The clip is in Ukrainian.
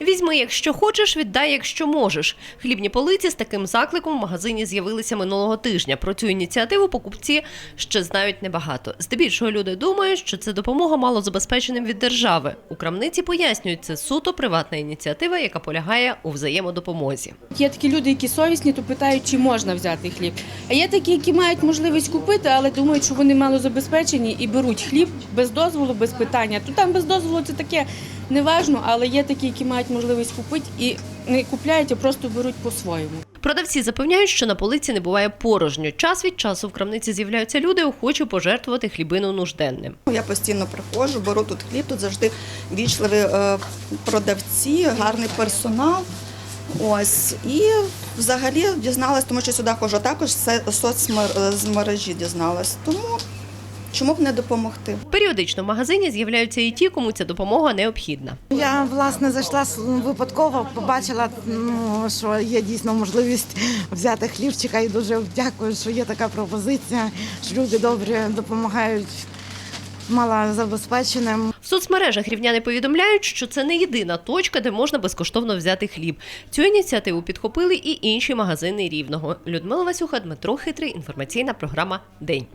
Візьми, якщо хочеш, віддай, якщо можеш. Хлібні полиці з таким закликом в магазині з'явилися минулого тижня. Про цю ініціативу покупці ще знають небагато. Здебільшого люди думають, що це допомога малозабезпеченим від держави. У крамниці пояснюють, це суто приватна ініціатива, яка полягає у взаємодопомозі. Є такі люди, які совісні, то питають, чи можна взяти хліб. А є такі, які мають можливість купити, але думають, що вони малозабезпечені і беруть хліб без дозволу, без питання. То там без дозволу це таке неважно, але є такі, які мають можливість купити і не купляють, а просто беруть по-своєму. Продавці запевняють, що на полиці не буває порожньо. Час від часу в крамниці з'являються люди, охочі пожертвувати хлібину нужденним. Я постійно приходжу, беру тут хліб, тут завжди вічливі е, продавці, гарний персонал. Ось і взагалі дізналась, тому що сюди ходжу також це соцмережі дізналась. Тому чому б не допомогти? Періодично в магазині з'являються і ті, кому ця допомога необхідна. Я власне зайшла випадково, побачила, ну, що є дійсно можливість взяти хлібчика і дуже дякую, що є така пропозиція, що люди добрі допомагають малозабезпеченим. В соцмережах рівняни повідомляють, що це не єдина точка, де можна безкоштовно взяти хліб. Цю ініціативу підхопили і інші магазини рівного. Людмила Васюха, Дмитро Хитрий. Інформаційна програма День.